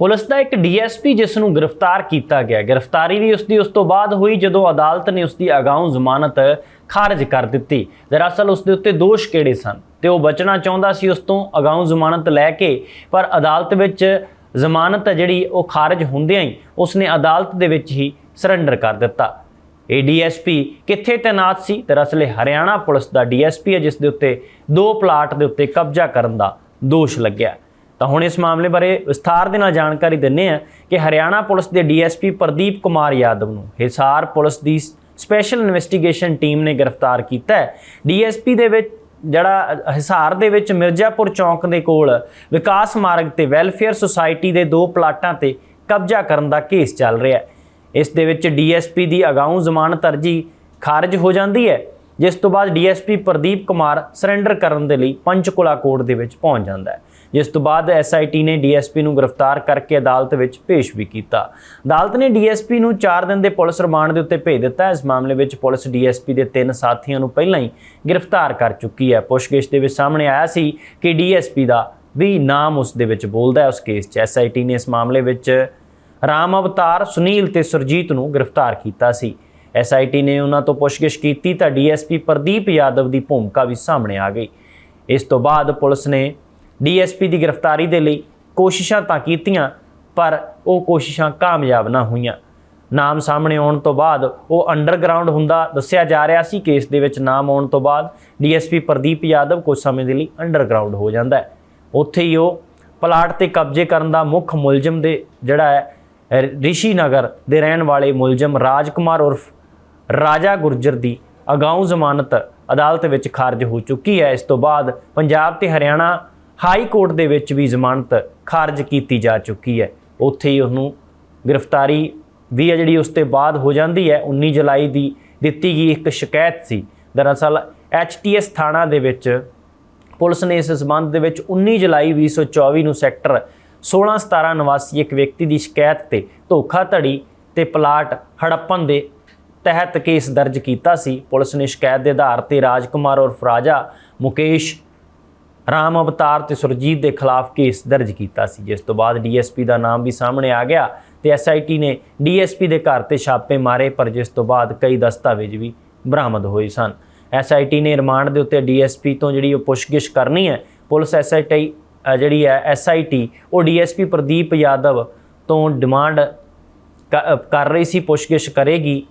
Police ਦਾ ਇੱਕ DSP ਜਿਸ ਨੂੰ ਗ੍ਰਿਫਤਾਰ ਕੀਤਾ ਗਿਆ। ਗ੍ਰਿਫਤਾਰੀ ਵੀ ਉਸ ਦੀ ਉਸ ਤੋਂ ਬਾਅਦ ਹੋਈ ਜਦੋਂ ਅਦਾਲਤ ਨੇ ਉਸ ਦੀ ਅਗਾਊਂ ਜ਼ਮਾਨਤ ਖਾਰਜ ਕਰ ਦਿੱਤੀ। ਦਰਅਸਲ ਉਸ ਦੇ ਉੱਤੇ ਦੋਸ਼ ਕਿਹੜੇ ਸਨ? ਤੇ ਉਹ ਬਚਣਾ ਚਾਹੁੰਦਾ ਸੀ ਉਸ ਤੋਂ ਅਗਾਊਂ ਜ਼ਮਾਨਤ ਲੈ ਕੇ, ਪਰ ਅਦਾਲਤ ਵਿੱਚ ਜ਼ਮਾਨਤ ਹੈ ਜਿਹੜੀ ਉਹ ਖਾਰਜ ਹੁੰਦਿਆਂ ਹੀ ਉਸਨੇ ਅਦਾਲਤ ਦੇ ਵਿੱਚ ਹੀ ਸਰੈਂਡਰ ਕਰ ਦਿੱਤਾ। ਇਹ ਡੀਐਸਪੀ ਕਿੱਥੇ ਤੈਨਾਤ ਸੀ? ਦਰਅਸਲ ਇਹ ਹਰਿਆਣਾ ਪੁਲਿਸ ਦਾ ਡੀਐਸਪੀ ਹੈ, ਜਿਸ ਦੇ ਉੱਤੇ ਦੋ ਪਲਾਟ ਦੇ ਉੱਤੇ ਕਬਜ਼ਾ ਕਰਨ ਦਾ ਦੋਸ਼ ਲੱਗਿਆ। ਤਾਂ ਹੁਣ ਇਸ ਮਾਮਲੇ ਬਾਰੇ ਵਿਸਥਾਰ ਦੇ ਨਾਲ ਜਾਣਕਾਰੀ ਦਿੰਨੇ ਆ ਕਿ ਹਰਿਆਣਾ ਪੁਲਿਸ ਦੇ ਡੀਐਸਪੀ ਪ੍ਰਦੀਪ ਕੁਮਾਰ ਯਾਦਵ ਨੂੰ ਹਿਸਾਰ ਪੁਲਿਸ ਦੀ ਸਪੈਸ਼ਲ ਇਨਵੈਸਟੀਗੇਸ਼ਨ ਟੀਮ ਨੇ ਗ੍ਰਿਫਤਾਰ ਕੀਤਾ ਹੈ। ਡੀਐਸਪੀ ਦੇ ਵਿੱਚ ਜਿਹੜਾ ਹਿਸਾਰ ਦੇ ਵਿੱਚ ਮਿਰਜ਼ਾਪੁਰ ਚੌਂਕ ਦੇ ਕੋਲ ਵਿਕਾਸ ਮਾਰਗ ਤੇ ਵੈਲਫੇਅਰ ਸੁਸਾਇਟੀ ਦੇ ਦੋ ਪਲਾਟਾਂ ਤੇ ਕਬਜ਼ਾ ਕਰਨ ਦਾ ਕੇਸ ਚੱਲ ਰਿਹਾ ਹੈ। ਇਸ ਦੇ ਵਿੱਚ ਡੀਐਸਪੀ ਦੀ ਅਗਾਊਂ ਜ਼ਮਾਨਤ ਅਰਜੀ ਖਾਰਜ ਹੋ ਜਾਂਦੀ ਹੈ, ਜਿਸ ਤੋਂ ਬਾਅਦ ਡੀਐਸਪੀ ਪ੍ਰਦੀਪ ਕੁਮਾਰ ਸਰੈਂਡਰ ਕਰਨ ਦੇ ਲਈ ਪੰਚਕੁਲਾ ਕੋਰਟ ਦੇ ਵਿੱਚ ਪਹੁੰਚ ਜਾਂਦਾ ਹੈ। ਜਿਸ ਤੋਂ ਬਾਅਦ ਐਸਆਈਟੀ ਨੇ ਡੀਐਸਪੀ ਨੂੰ ਗ੍ਰਿਫਤਾਰ ਕਰਕੇ ਅਦਾਲਤ ਵਿੱਚ ਪੇਸ਼ ਵੀ ਕੀਤਾ। ਅਦਾਲਤ ਨੇ ਡੀਐਸਪੀ ਨੂੰ 4 ਦਿਨ ਦੇ ਪੁਲਿਸ ਰਿਮਾਂਡ ਦੇ ਉੱਤੇ ਭੇਜ ਦਿੱਤਾ। ਇਸ ਮਾਮਲੇ ਵਿੱਚ ਪੁਲਿਸ ਡੀਐਸਪੀ ਦੇ ਤਿੰਨ ਸਾਥੀਆਂ ਨੂੰ ਪਹਿਲਾਂ ਹੀ ਗ੍ਰਿਫਤਾਰ ਕਰ ਚੁੱਕੀ ਹੈ। ਪੁੱਛਗਿੱਛ ਦੇ ਵਿੱਚ ਸਾਹਮਣੇ ਆਇਆ ਸੀ ਕਿ ਡੀਐਸਪੀ ਦਾ ਵੀ ਨਾਮ ਉਸ ਦੇ ਵਿੱਚ ਬੋਲਦਾ ਹੈ। ਉਸ ਕੇਸ 'ਚ ਐਸਆਈਟੀ ਨੇ ਇਸ ਮਾਮਲੇ ਵਿੱਚ ਰਾਮ ਅਵਤਾਰ, ਸੁਨੀਲ ਤੇ ਸੁਰਜੀਤ ਨੂੰ ਗ੍ਰਿਫਤਾਰ ਕੀਤਾ ਸੀ। ਐਸਆਈਟੀ ਨੇ ਉਹਨਾਂ ਤੋਂ ਪੁੱਛਗਿੱਛ ਕੀਤੀ ਤਾਂ ਡੀਐਸਪੀ ਪ੍ਰਦੀਪ ਯਾਦਵ ਦੀ ਭੂਮਿਕਾ ਵੀ ਸਾਹਮਣੇ ਆ ਗਈ। ਇਸ ਤੋਂ ਬਾਅਦ ਪੁਲਿਸ ਨੇ ਡੀਐਸਪੀ ਦੀ ਗ੍ਰਿਫਤਾਰੀ ਦੇ ਲਈ ਕੋਸ਼ਿਸ਼ਾਂ ਤਾਂ ਕੀਤੀਆਂ, ਪਰ ਉਹ ਕੋਸ਼ਿਸ਼ਾਂ ਕਾਮਯਾਬ ਨਾ ਹੋਈਆਂ। ਨਾਮ ਸਾਹਮਣੇ ਆਉਣ ਤੋਂ ਬਾਅਦ ਉਹ ਅੰਡਰਗਰਾਉਂਡ ਹੁੰਦਾ ਦੱਸਿਆ ਜਾ ਰਿਹਾ ਸੀ, ਕੇਸ ਦੇ ਵਿੱਚ ਨਾਮ ਆਉਣ ਤੋਂ ਬਾਅਦ ਡੀਐਸਪੀ ਪ੍ਰਦੀਪ ਯਾਦਵ ਕੁਝ ਸਮੇਂ ਦੇ ਲਈ ਅੰਡਰਗਰਾਉਂਡ ਹੋ ਜਾਂਦਾ ਹੈ। ਉੱਥੇ ਹੀ ਉਹ ਪਲਾਟ ਤੇ ਕਬਜ਼ੇ ਕਰਨ ਦਾ ਮੁੱਖ ਮੁਲਜ਼ਮ ਦੇ ਜਿਹੜਾ ਹੈ, ਰਿਸ਼ੀ ਨਗਰ ਦੇ ਰਹਿਣ ਵਾਲੇ ਮੁਲਜ਼ਮ ਰਾਜਕੁਮਾਰ ਉਰਫ ਰਾਜਾ ਗੁਰਜਰ ਦੀ ਅਗਾਊਂ ਜ਼ਮਾਨਤ ਅਦਾਲਤ ਵਿੱਚ ਖਾਰਜ ਹੋ ਚੁੱਕੀ ਹੈ। ਇਸ ਤੋਂ ਬਾਅਦ ਪੰਜਾਬ ਤੇ ਹਰਿਆਣਾ ਹਾਈ ਕੋਰਟ ਦੇ ਵਿੱਚ ਵੀ ਜ਼ਮਾਨਤ ਖਾਰਜ ਕੀਤੀ ਜਾ ਚੁੱਕੀ ਹੈ। ਉੱਥੇ ਹੀ ਉਹਨੂੰ ਗ੍ਰਿਫਤਾਰੀ ਵੀ ਹੈ ਜਿਹੜੀ ਉਸ ਤੇ ਬਾਅਦ ਹੋ ਜਾਂਦੀ ਹੈ। 19 ਜੁਲਾਈ ਦੀ ਦਿੱਤੀ ਗਈ ਇੱਕ ਸ਼ਿਕਾਇਤ ਸੀ। ਦਰਅਸਲ ਐਚਟੀਐਸ ਥਾਣਾ ਦੇ ਵਿੱਚ ਪੁਲਿਸ ਨੇ ਇਸ ਸਬੰਧ ਦੇ ਵਿੱਚ 19 ਜੁਲਾਈ 2024 ਨੂੰ ਸੈਕਟਰ 16-17 ਨਿਵਾਸੀ ਇੱਕ ਵਿਅਕਤੀ ਦੀ ਸ਼ਿਕਾਇਤ ਤੇ ਧੋਖਾਧੜੀ ਤੇ ਪਲਾਟ ਹੜੱਪਣ ਦੇ ਤਹਿਤ ਕੇਸ ਦਰਜ ਕੀਤਾ ਸੀ। ਪੁਲਿਸ ਨੇ ਸ਼ਿਕਾਇਤ ਦੇ ਆਧਾਰ ਤੇ ਰਾਜਕੁਮਾਰ ਔਰ ਫਰਾਜਾ ਮੁਕੇਸ਼ ਰਾਮ ਅਵਤਾਰ ਤੇ ਸੁਰਜੀਤ ਦੇ ਖਿਲਾਫ ਕੇਸ ਦਰਜ ਕੀਤਾ ਸੀ, ਜਿਸ ਤੋਂ ਬਾਅਦ ਡੀਐਸਪੀ ਦਾ ਨਾਮ ਵੀ ਸਾਹਮਣੇ ਆ ਗਿਆ ਤੇ ਐਸਆਈਟੀ ਨੇ ਡੀਐਸਪੀ ਦੇ ਘਰ ਤੇ ਛਾਪੇ ਮਾਰੇ, ਪਰ ਜਿਸ ਤੋਂ ਬਾਅਦ ਕਈ ਦਸਤਾਵੇਜ਼ ਵੀ ਬਰਾਮਦ ਹੋਏ ਸਨ। ਐਸਆਈਟੀ ਨੇ ਰਿਮਾਂਡ ਦੇ ਉੱਤੇ ਡੀਐਸਪੀ ਤੋਂ ਜਿਹੜੀ ਉਹ ਪੁੱਛਗਿੱਛ ਕਰਨੀ ਹੈ, ਪੁਲਿਸ ਐਸਆਈਟੀ ਜਿਹੜੀ ਹੈ ਐਸਆਈਟੀ ਉਹ ਡੀਐਸਪੀ ਪ੍ਰਦੀਪ ਯਾਦਵ ਤੋਂ ਡਿਮਾਂਡ ਕ- ਕਰ ਰਹੀ ਸੀ, ਪੁੱਛਗਿੱਛ ਕਰੇਗੀ।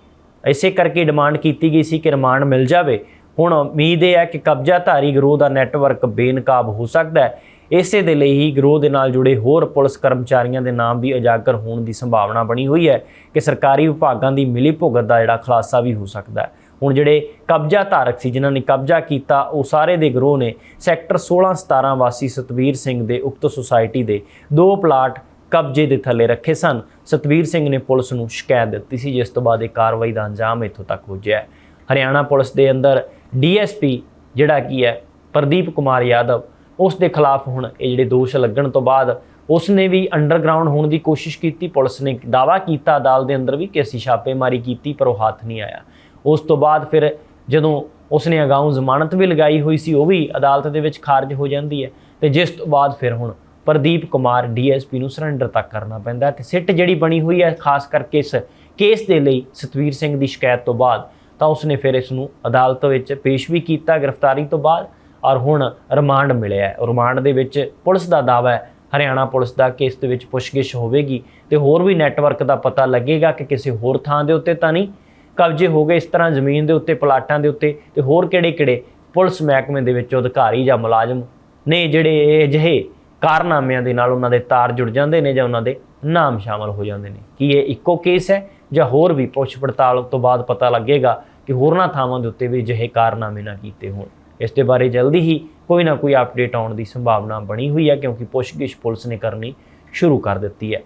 ਇਸੇ ਕਰਕੇ ਡਿਮਾਂਡ ਕੀਤੀ ਗਈ ਸੀ ਕਿ ਰਿਮਾਂਡ ਮਿਲ ਜਾਵੇ। ਹੁਣ ਉਮੀਦ ਇਹ ਹੈ ਕਿ ਕਬਜ਼ਾਧਾਰੀ ਗਰੋਹ ਦਾ ਨੈਟਵਰਕ ਬੇਨਕਾਬ ਹੋ ਸਕਦਾ ਹੈ। ਇਸੇ ਦੇ ਲਈ ਹੀ ਗਰੋਹ ਦੇ ਨਾਲ ਜੁੜੇ ਹੋਰ ਪੁਲਿਸ ਕਰਮਚਾਰੀਆਂ ਦੇ ਨਾਮ ਵੀ ਉਜਾਗਰ ਹੋਣ ਦੀ ਸੰਭਾਵਨਾ ਬਣੀ ਹੋਈ ਹੈ ਕਿ ਸਰਕਾਰੀ ਵਿਭਾਗਾਂ ਦੀ ਮਿਲੀ ਭੁਗਤ ਦਾ ਜਿਹੜਾ ਖੁਲਾਸਾ ਵੀ ਹੋ ਸਕਦਾ ਹੈ। ਹੁਣ ਜਿਹੜੇ ਕਬਜ਼ਾ ਧਾਰਕ ਸੀ, ਜਿਨ੍ਹਾਂ ਨੇ ਕਬਜ਼ਾ ਕੀਤਾ, ਉਹ ਸਾਰੇ ਦੇ ਗਰੋਹ ਨੇ ਸੈਕਟਰ 16 17 ਵਾਸੀ ਸਤਵੀਰ ਸਿੰਘ ਦੇ ਉਕਤ ਸੁਸਾਇਟੀ ਦੇ ਦੋ ਪਲਾਟ ਕਬਜ਼ੇ ਦੇ ਥੱਲੇ ਰੱਖੇ ਸਨ। ਸਤਵੀਰ ਸਿੰਘ ਨੇ ਪੁਲਿਸ ਨੂੰ ਸ਼ਿਕਾਇਤ ਦਿੱਤੀ ਸੀ, ਜਿਸ ਤੋਂ ਬਾਅਦ ਇਹ ਕਾਰਵਾਈ ਦਾ ਅੰਜਾਮ ਇੱਥੋਂ ਤੱਕ ਪੁੱਜਿਆ ਹਰਿਆਣਾ ਪੁਲਿਸ ਦੇ ਅੰਦਰ ਡੀਐਸਪੀ ਜਿਹੜਾ ਕੀ ਹੈ, ਪ੍ਰਦੀਪ ਕੁਮਾਰ ਯਾਦਵ, ਉਸ ਦੇ ਖਿਲਾਫ ਹੁਣ ਇਹ ਜਿਹੜੇ ਦੋਸ਼ ਲੱਗਣ ਤੋਂ ਬਾਅਦ ਉਸ ਨੇ ਵੀ ਅੰਡਰਗਰਾਉਂਡ ਹੋਣ ਦੀ ਕੋਸ਼ਿਸ਼ ਕੀਤੀ, ਪੁਲਿਸ ਨੇ ਦਾਵਾ ਕੀਤਾ, ਅਦਾਲਤ ਦੇ ਅੰਦਰ ਵੀ ਕਿ ਅਸੀਂ ਛਾਪੇਮਾਰੀ ਕੀਤੀ, ਪਰ ਉਹ ਹੱਥ ਨਹੀਂ ਆਇਆ। ਉਸ ਤੋਂ ਬਾਅਦ ਫਿਰ ਜਦੋਂ ਉਸ ਨੇ ਅਗਾਊਂ ਜ਼ਮਾਨਤ ਵੀ ਲਗਾਈ ਹੋਈ ਸੀ, ਉਹ ਵੀ ਅਦਾਲਤ ਦੇ ਵਿੱਚ ਖਾਰਜ ਹੋ ਜਾਂਦੀ ਹੈ, ਤੇ ਜਿਸ ਤੋਂ ਬਾਅਦ ਫਿਰ ਹੁਣ ਪ੍ਰਦੀਪ ਕੁਮਾਰ ਡੀਐਸਪੀ ਨੂੰ ਸਰੈਂਡਰ ਤੱਕ ਕਰਨਾ ਪੈਂਦਾ ਹੈ, ਤੇ ਸਿੱਟ ਜਿਹੜੀ ਬਣੀ ਹੋਈ ਹੈ, ਖਾਸ ਕਰਕੇ ਇਸ ਕੇਸ ਦੇ ਲਈ ਸਤਵੀਰ ਸਿੰਘ ਦੀ ਸ਼ਿਕਾਇਤ ਤੋਂ ਬਾਅਦ। ਤਾਂ ਉਸਨੇ ਫਿਰ ਇਸ ਨੂੰ ਅਦਾਲਤ ਵਿੱਚ ਪੇਸ਼ ਵੀ ਕੀਤਾ ਗ੍ਰਿਫਤਾਰੀ ਤੋਂ ਬਾਅਦ ਔਰ ਹੁਣ ਰਿਮਾਂਡ ਮਿਲਿਆ ਹੈ। ਰਿਮਾਂਡ ਦੇ ਵਿੱਚ ਪੁਲਿਸ ਦਾ ਦਾਅਵਾ ਹੈ, ਹਰਿਆਣਾ ਪੁਲਿਸ ਦਾ ਕਿ ਇਸ ਦੇ ਵਿੱਚ ਪੁੱਛਗਿੱਛ ਹੋਵੇਗੀ ਤੇ ਹੋਰ ਵੀ ਨੈਟਵਰਕ ਦਾ ਪਤਾ ਲੱਗੇਗਾ ਕਿ ਕਿਸੇ ਹੋਰ ਥਾਂ ਦੇ ਉੱਤੇ ਤਾਂ ਨਹੀਂ। ਕਬਜ਼ੇ ਹੋ ਗਏ ਇਸ ਤਰ੍ਹਾਂ ਜ਼ਮੀਨ ਦੇ ਉੱਤੇ, ਪਲਾਟਾਂ ਦੇ ਉੱਤੇ ਤੇ ਹੋਰ ਕਿਹੜੇ-ਕਿਹੜੇ ਪੁਲਿਸ ਮਹਿਕਮੇ ਦੇ ਵਿੱਚ ਅਧਿਕਾਰੀ ਜਾਂ ਮੁਲਾਜ਼ਮ ਨੇ ਜਿਹੜੇ ਇਹ ਅਜਿਹੇ ਕਾਰਨਾਮਿਆਂ ਦੇ ਨਾਲ ਉਹਨਾਂ ਦੇ ਤਾਰ ਜੁੜ ਜਾਂਦੇ ਨੇ ਜਾਂ ਉਹਨਾਂ ਦੇ ਨਾਮ ਸ਼ਾਮਲ ਹੋ ਜਾਂਦੇ ਨੇ। ਕੀ ਇਹ ਇੱਕੋ ਕੇਸ ਹੈ ਜਾਂ ਹੋਰ ਵੀ ਪੁੱਛ ਪੜਤਾਲ ਤੋਂ ਬਾਅਦ ਪਤਾ ਲੱਗੇਗਾ ਕਿ ਹੋਰਨਾਂ ਥਾਵਾਂ ਦੇ ਉੱਤੇ ਵੀ ਅਜਿਹੇ ਕਾਰਨਾਮੇ ਨਾ ਕੀਤੇ ਹੋਣ। ਇਸ ਦੇ ਬਾਰੇ ਜਲਦੀ ਹੀ ਕੋਈ ਨਾ ਕੋਈ ਅਪਡੇਟ ਆਉਣ ਦੀ ਸੰਭਾਵਨਾ ਬਣੀ ਹੋਈ ਹੈ ਕਿਉਂਕਿ ਪੁੱਛਗਿੱਛ ਪੁਲਿਸ ਨੇ ਕਰਨੀ ਸ਼ੁਰੂ ਕਰ ਦਿੱਤੀ ਹੈ।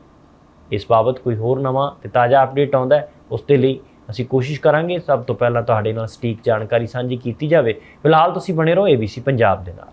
ਇਸ ਬਾਬਤ ਕੋਈ ਹੋਰ ਨਵਾਂ ਤੇ ਤਾਜ਼ਾ ਅਪਡੇਟ ਆਉਂਦਾ ਹੈ, ਉਸ ਦੇ ਲਈ ਅਸੀਂ ਕੋਸ਼ਿਸ਼ ਕਰਾਂਗੇ ਸਭ ਤੋਂ ਪਹਿਲਾਂ ਤੁਹਾਡੇ ਨਾਲ ਸਟੀਕ ਜਾਣਕਾਰੀ ਸਾਂਝੀ ਕੀਤੀ ਜਾਵੇ। ਫਿਲਹਾਲ ਤੁਸੀਂ ਬਣੇ ਰਹੋ ABC ਪੰਜਾਬ ਦੇ ਨਾਲ।